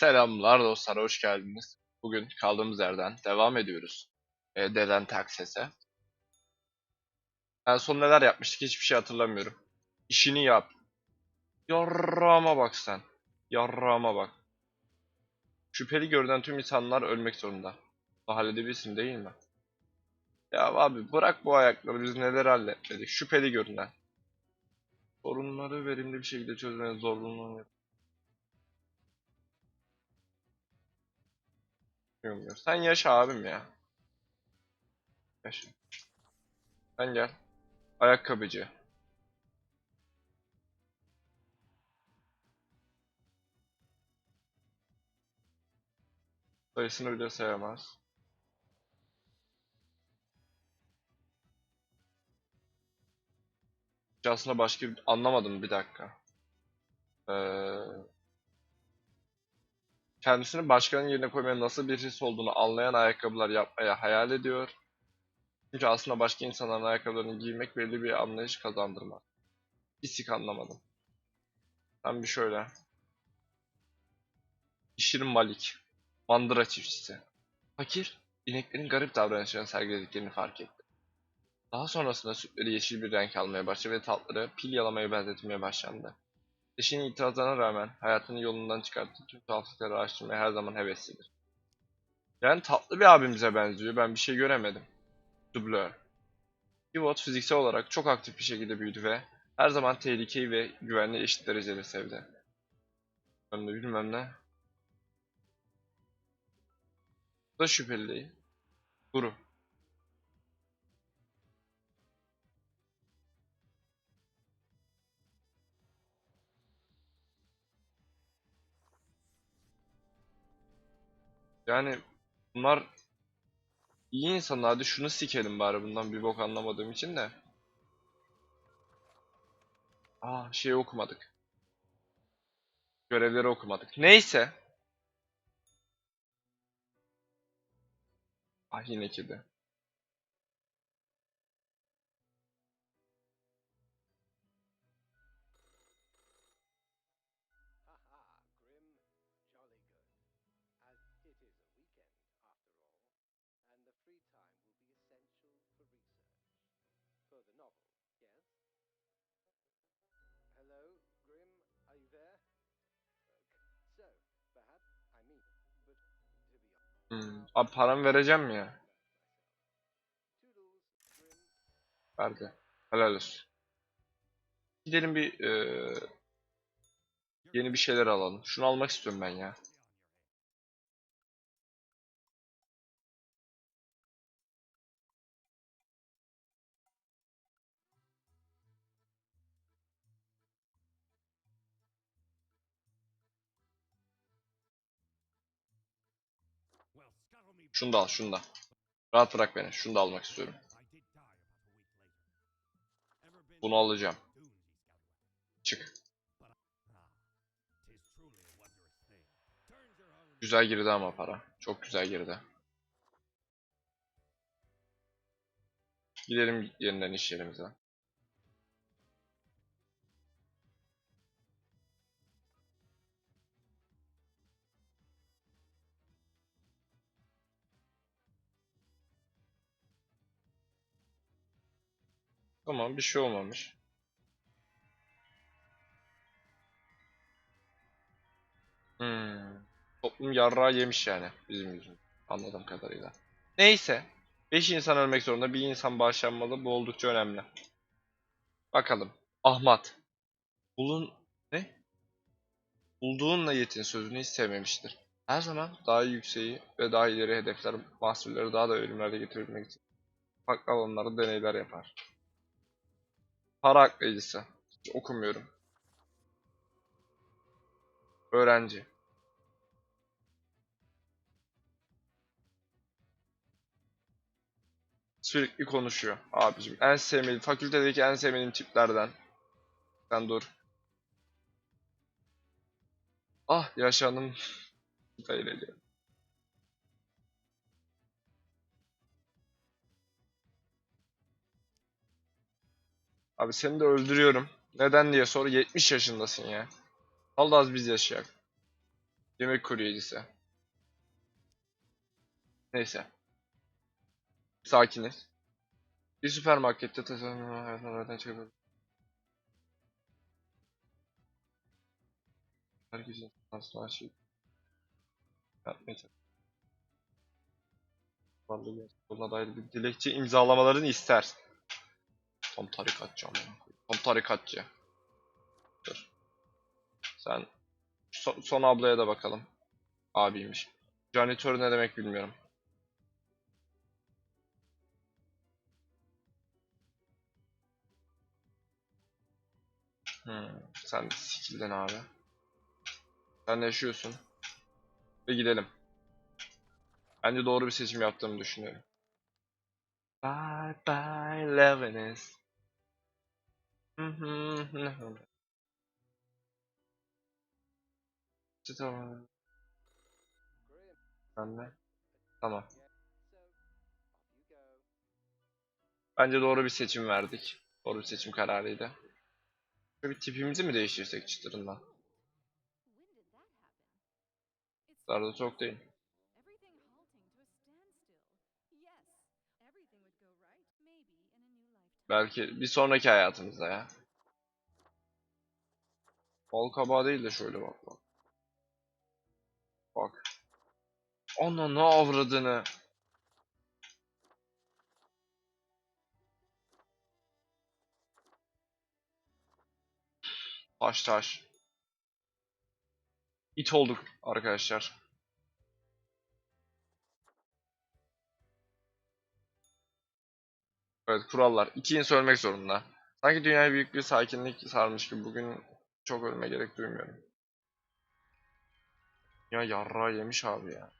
Selamlar dostlar, hoş geldiniz. Bugün kaldığımız yerden devam ediyoruz. E, Deden Takses'e. En son neler yapmıştık hiçbir şey hatırlamıyorum. İşini yap. Yarrağıma bak sen. Yarrağıma bak. Şüpheli görünen tüm insanlar ölmek zorunda. Mahallede bilsin değil mi? Ya abi bırak bu ayakları biz neler halletmedik. Şüpheli görünen. Sorunları verimli bir şekilde çözmenin Bilmiyorum. Sen yaşa abim ya. Yaşa. Sen gel. Ayakkabıcı. Sayısını bile sayamaz. Aslında başka bir... Anlamadım bir dakika. Ee, kendisini başkanın yerine koymaya nasıl bir his olduğunu anlayan ayakkabılar yapmaya hayal ediyor. Çünkü aslında başka insanların ayakkabılarını giymek belli bir anlayış kazandırmaz. Bisik anlamadım. Ben bir şöyle. İşirin Malik. Mandıra çiftçisi. Fakir, ineklerin garip davranışlarını sergilediklerini fark etti. Daha sonrasında sütleri yeşil bir renk almaya başladı ve tatları pil yalamaya benzetmeye başlandı. Eşinin itirazlarına rağmen hayatını yolundan çıkarttığı tüm tuhaflıkları araştırmaya her zaman heveslidir. Yani tatlı bir abimize benziyor. Ben bir şey göremedim. Dublör. Pivot fiziksel olarak çok aktif bir şekilde büyüdü ve her zaman tehlikeyi ve güvenliği eşit derecede sevdi. Ben de bilmem ne. Bu da şüpheli değil. Guru. Yani bunlar iyi insanlar. Hadi şunu sikelim bari bundan bir bok anlamadığım için de. Aa şey okumadık. Görevleri okumadık. Neyse. Ah yine kedi. Hmm. Abi paramı vereceğim ya? Verdi. Helal olsun. Gidelim bir eee, yeni bir şeyler alalım. Şunu almak istiyorum ben ya. Şunu da al, şunu da. Rahat bırak beni. Şunu da almak istiyorum. Bunu alacağım. Çık. Güzel girdi ama para. Çok güzel girdi. Gidelim yeniden iş yerimize. Tamam bir şey olmamış. Hmm. Toplum yarrağı yemiş yani bizim yüzümüzden. Anladığım kadarıyla. Neyse. 5 insan ölmek zorunda. Bir insan bağışlanmalı. Bu oldukça önemli. Bakalım. Ahmet. Bulun... Ne? Bulduğunla yetin sözünü hiç sevmemiştir. Her zaman daha yükseği ve daha ileri hedefler mahsulleri daha da ölümlerde getirebilmek için farklı alanlarda deneyler yapar. Para aklayıcısı. Hiç okumuyorum. Öğrenci. Sürekli konuşuyor abicim. En sevmediğim, fakültedeki en sevmediğim tiplerden. Sen dur. Ah yaşanım. Hayır ediyor. Abi seni de öldürüyorum. Neden diye sor. 70 yaşındasın ya. Al da az biz yaşayak. Yemek kuryecisi. Neyse. Sakiniz. Bir süpermarkette tasarım hayatlardan çıkabilir. Herkesin aslında şey yapmaya. Varlığı yoluna dair bir dilekçe imzalamalarını ister. Tam tarikatçı koyayım. Tam tarikatçı. Dur. Sen so- son ablaya da bakalım. Abiymiş. Janitör ne demek bilmiyorum. Hmm, sen sikildin abi. Sen yaşıyorsun. Ve gidelim. Bence doğru bir seçim yaptığımı düşünüyorum. Bye bye Levinis. Tamam. De. Tamam. Bence doğru bir seçim verdik. Doğru bir seçim kararıydı. Şöyle bir tipimizi mi değiştirsek çıtırından? Zarda çok değil. Belki bir sonraki hayatımızda ya. Bal kabağı değil de şöyle bak bak. Bak. Ananı avradını. Taş taş. İt olduk arkadaşlar. Evet kurallar. İki insan ölmek zorunda. Sanki dünyaya büyük bir sakinlik sarmış gibi bugün çok ölme gerek duymuyorum. Ya yarra yemiş abi ya.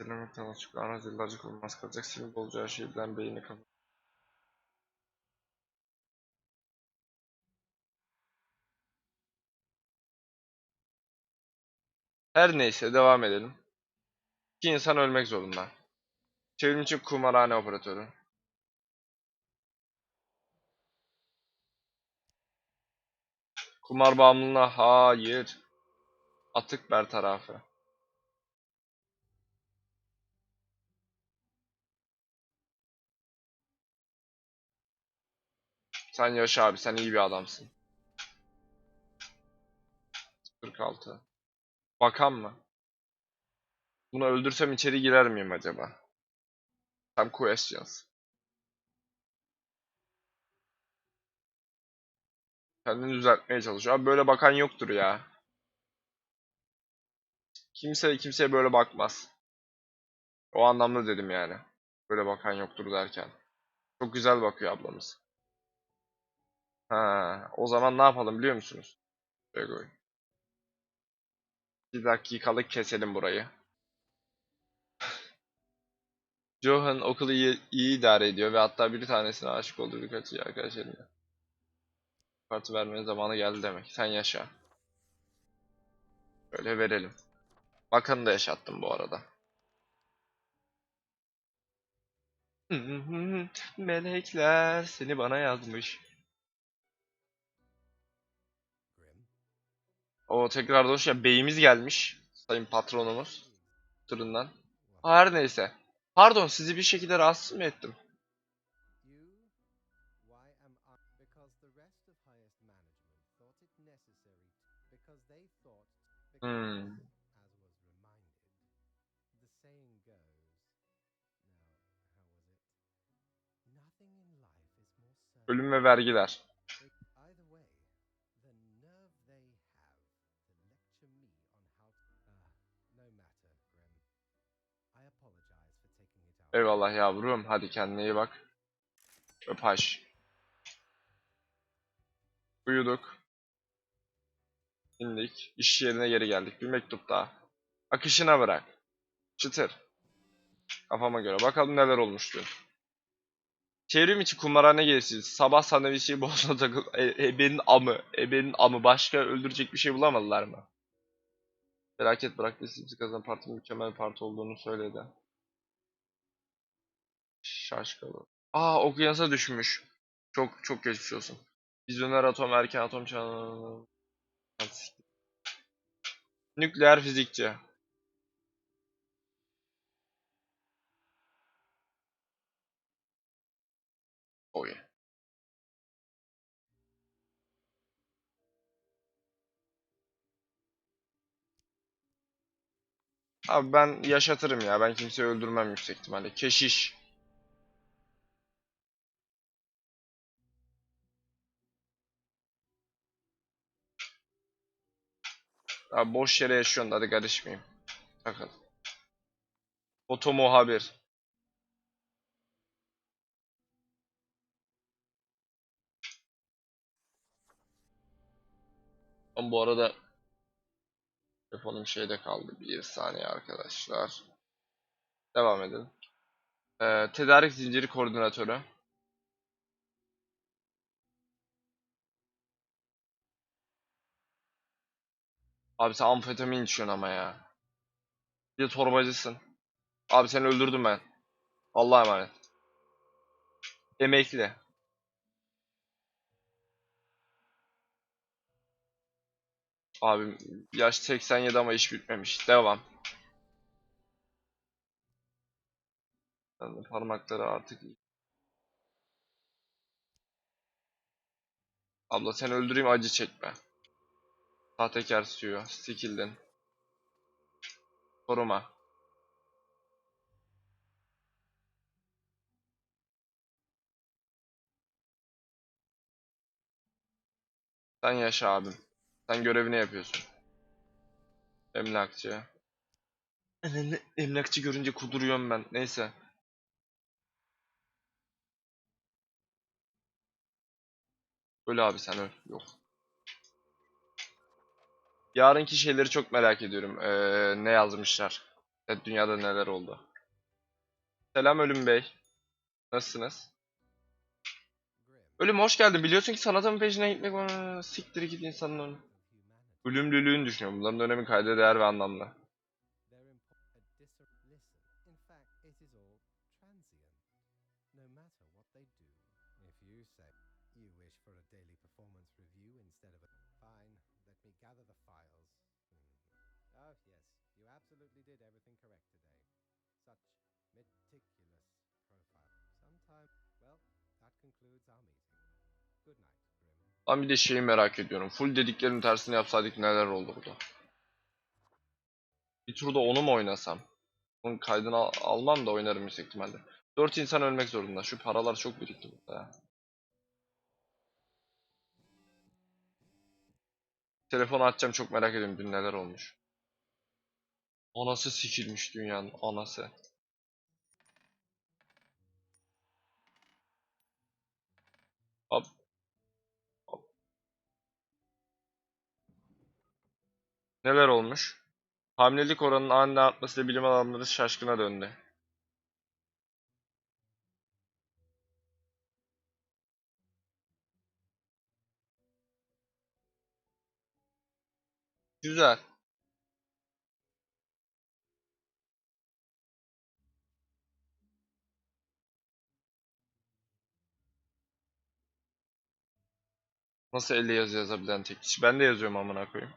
Dilemekten açıklanan yıllarca kurulmaz kalacak sinir bozucu her şeyi beyni kapı. Her neyse devam edelim. İki insan ölmek zorunda. Çevrimçi kumarhane operatörü. Kumar bağımlılığına hayır. Atık bertarafı. Sen yaşa abi sen iyi bir adamsın. 46. Bakan mı? Bunu öldürsem içeri girer miyim acaba? Some questions. Kendini düzeltmeye çalışıyor. Abi böyle bakan yoktur ya. Kimse kimseye böyle bakmaz. O anlamda dedim yani. Böyle bakan yoktur derken. Çok güzel bakıyor ablamız. Ha, o zaman ne yapalım biliyor musunuz? Şöyle koy. Bir dakikalık keselim burayı. Johan okulu iyi, iyi idare ediyor ve hatta bir tanesine aşık olduğu birkaç iyi arkadaşlarıyla. Parti vermenin zamanı geldi demek. Sen yaşa. Böyle verelim. Bakanı da yaşattım bu arada. Melekler seni bana yazmış. O tekrar hoş ya beyimiz gelmiş. Sayın patronumuz. Turundan. Her neyse. Pardon sizi bir şekilde rahatsız mı ettim? You? Why am I? Eyvallah yavrum. Hadi kendine iyi bak. Öpaş. Uyuduk. İndik. İş yerine geri geldik. Bir mektup daha. Akışına bırak. Çıtır. Kafama göre. Bakalım neler olmuştu. Çevrim içi kumarhane gezisi. Sabah sandviçi bozma takıl. E, ebenin amı. Ebenin amı. Başka öldürecek bir şey bulamadılar mı? Felaket bıraktı. Sizi kazan parti mükemmel parti olduğunu söyledi. Şaşkalı. Aa okyanusa düşmüş. Çok çok geçmiş olsun. Vizyoner atom erken atom çağı. Hadi siktir. Nükleer fizikçi. Oy. Abi ben yaşatırım ya. Ben kimseyi öldürmem yüksek ihtimalle. Keşiş. Abi boş yere yaşıyorsun hadi karışmayayım. Takıl. Foto muhabir. Ama bu arada telefonum şeyde kaldı. Bir saniye arkadaşlar. Devam edin. Ee, tedarik zinciri koordinatörü. Abi sen amfetamin içiyorsun ama ya. Bir de torbacısın. Abi seni öldürdüm ben. Allah'a emanet. Emekli. Abi yaş 87 ama iş bitmemiş. Devam. Parmakları artık Abla seni öldüreyim acı çekme. Sahtekar suyu. Sikildin. Koruma. Sen yaşa abim. Sen görevini yapıyorsun. Emlakçı. Emlakçı görünce kuduruyorum ben. Neyse. Öl abi sen öl. Yok. Yarınki şeyleri çok merak ediyorum. Ee, ne yazmışlar? Evet, dünyada neler oldu? Selam Ölüm Bey. Nasılsınız? Ölüm hoş geldin. Biliyorsun ki sanatın peşine gitmek bana siktir git insanın önüne. Ölümlülüğünü düşünüyorum. Bunların önemi kayda değer ve anlamlı. Ben bir de şeyi merak ediyorum. Full dediklerinin tersini yapsaydık neler olurdu? Bir turda onu mu oynasam? Onun kaydını al- almam da oynarım yüksek ihtimalle. 4 insan ölmek zorunda. Şu paralar çok birikti burada ya. Telefonu açacağım çok merak ediyorum dün neler olmuş. Anası sikilmiş dünyanın anası. Neler olmuş? Hamilelik oranının aniden artmasıyla bilim adamları şaşkına döndü. Güzel. Nasıl elle yazı yazabilen tek kişi? Ben de yazıyorum amına koyayım.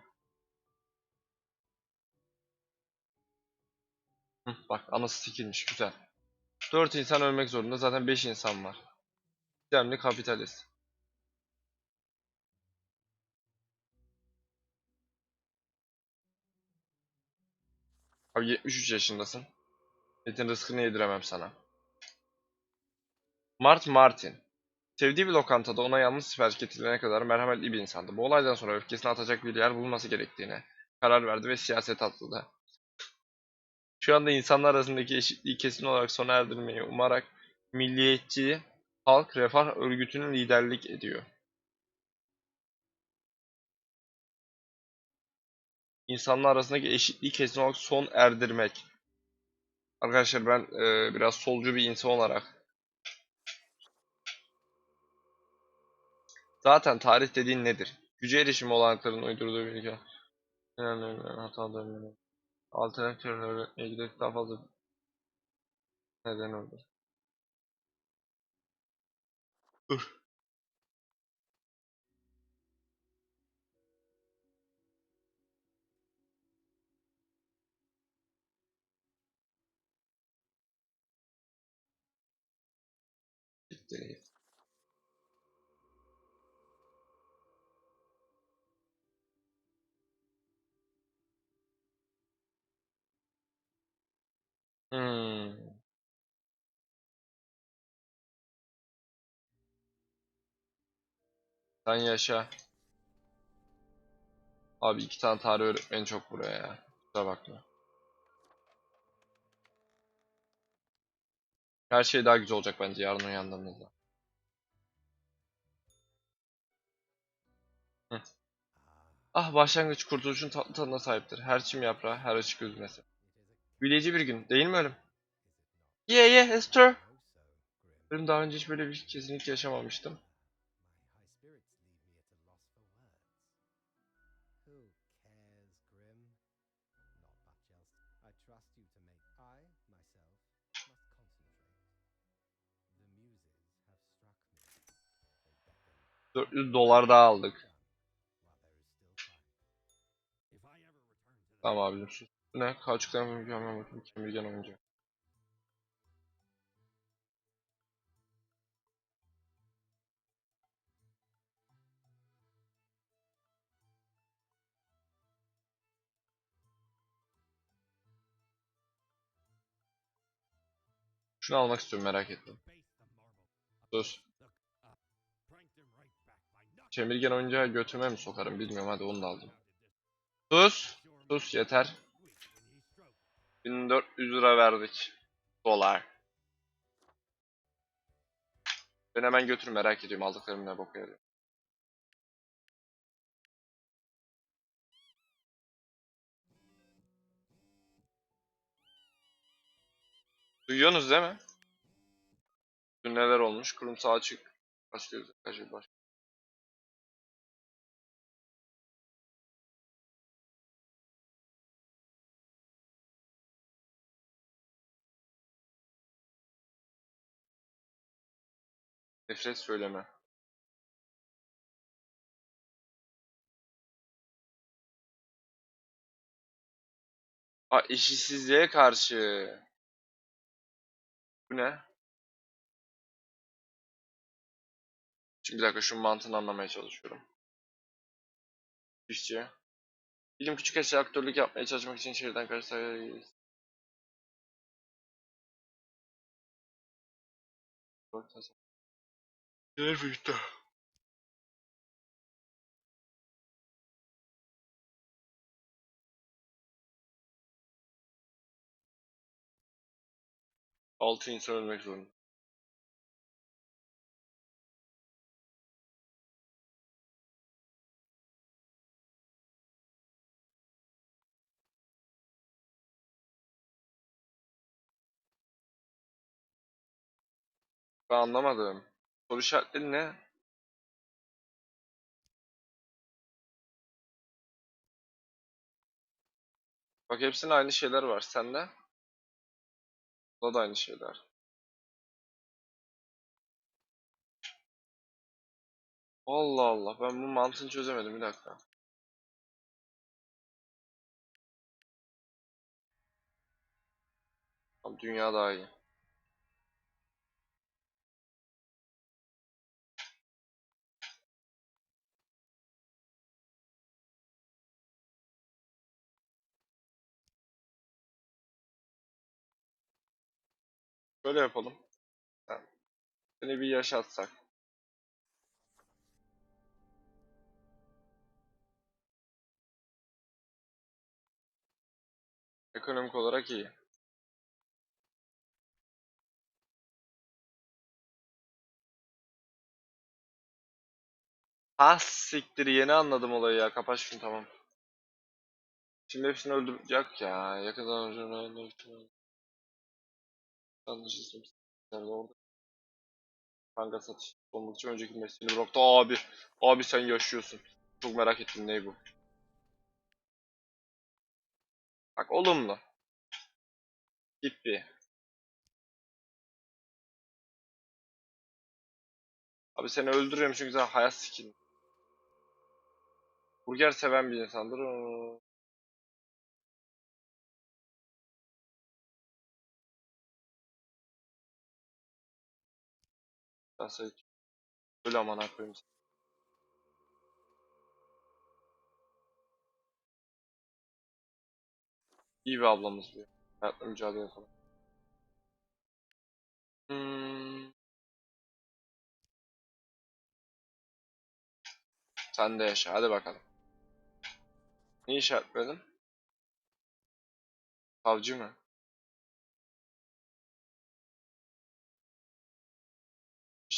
Bak anası sikilmiş güzel. 4 insan ölmek zorunda zaten 5 insan var. Gizemli kapitalist. Abi 73 yaşındasın. Etin rızkını yediremem sana. Mart Martin. Sevdiği bir lokantada ona yalnız sipariş getirilene kadar merhametli bir insandı. Bu olaydan sonra öfkesini atacak bir yer bulması gerektiğine karar verdi ve siyaset atıldı. Şu anda insanlar arasındaki eşitliği kesin olarak sona erdirmeyi umarak Milliyetçi Halk Refah Örgütü'nün liderlik ediyor. İnsanlar arasındaki eşitliği kesin olarak son erdirmek. Arkadaşlar ben e, biraz solcu bir insan olarak Zaten tarih dediğin nedir? Güce erişimi olanakların uydurduğu bilgi. Önemli hatalarını alternatif teorileri daha fazla neden olur. Dur. Bitti. Hmm. Sen yaşa. Abi iki tane tarih öğretmeni çok buraya ya. Kusura bakma. Her şey daha güzel olacak bence yarın uyandığımızda. Ah başlangıç kurtuluşun tatlı tadına sahiptir. Her çim yaprağı, her açık üzmesi. Büyüleyici bir gün, değil mi ölüm? Yeah yeah, it's true. Ölüm daha önce hiç böyle bir kesinlikle yaşamamıştım. My high spirits leave me at a loss for words. Who cares, Grim? Not much else. I trust you to make. I, myself, must concentrate. The muses have struck me. They beckon 400 dolar daha aldık. Tamam abicim sus. Ne? Kauçuktan mükemmel kemirgen oyuncu. Şunu almak istiyorum merak ettim. Sus. Kemirgen oyuncağı götüme mi sokarım bilmiyorum hadi onu da aldım. Sus. Sus yeter. 1400 lira verdik. Dolar. Ben hemen götür merak ediyorum aldıklarım ne boka yarıyor. Duyuyorsunuz değil mi? Dün neler olmuş? Kurumsal açık. Başlıyoruz. Arkadaşlar Nefret söyleme. Ha eşitsizliğe karşı. Bu ne? Şimdi bir dakika şu mantığını anlamaya çalışıyorum. İşçi. Bilim küçük eşya aktörlük yapmaya çalışmak için şehirden karşı sayı... Nerede? Altı insan ölmek zorunda. Ben anlamadım. Soru işaretleri ne? Bak hepsinin aynı şeyler var. Sende? Burada da aynı şeyler. Allah Allah. Ben bu mantığını çözemedim. Bir dakika. Tamam, dünya daha iyi. Böyle yapalım. Seni bir yaşatsak. Ekonomik olarak iyi. Ha siktir yeni anladım olayı ya. Kapat şunu tamam. Şimdi hepsini öldürecek ya. Yakın zamanda isim. Nerede orada? Kanka satış olmak için önceki mesleğini bıraktı. Abi, abi sen yaşıyorsun. Çok merak ettim ne bu. Bak olumlu. Bir. Abi seni öldürüyorum çünkü sen hayat skin. Burger seven bir insandır. Ben sana Öyle aman koyayım. İyi bir ablamız bu. Hayatla mücadele falan. Hmm. Sen de yaşa. Hadi bakalım. Ne işaretledin? Savcı mı?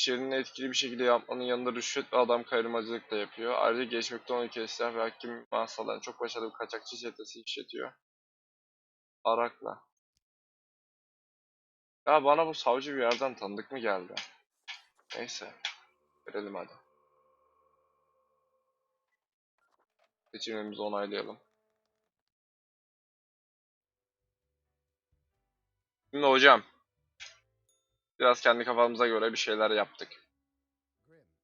İş yerini etkili bir şekilde yapmanın yanında rüşvet ve adam kayırmacılık da yapıyor. Ayrıca geçmekte olan ülke silah ve hakim masalarını çok başarılı bir kaçakçı çetesi işletiyor. Arakla. Ya bana bu savcı bir yerden tanıdık mı geldi? Neyse. Verelim hadi. Seçimimizi onaylayalım. Şimdi hocam. Biraz kendi kafamıza göre bir şeyler yaptık.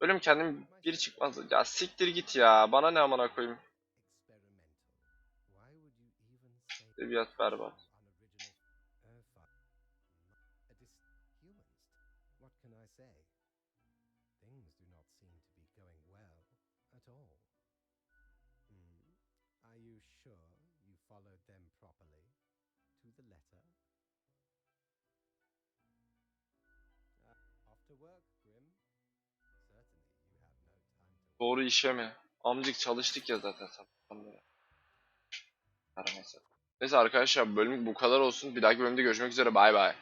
Bölüm kendim bir çıkmaz. Ya siktir git ya. Bana ne amına koyayım. Edebiyat berbat. Doğru işe mi? Amcık çalıştık ya zaten sabahtan neyse. Neyse arkadaşlar bölüm bu kadar olsun. Bir dahaki bölümde görüşmek üzere. Bay bay.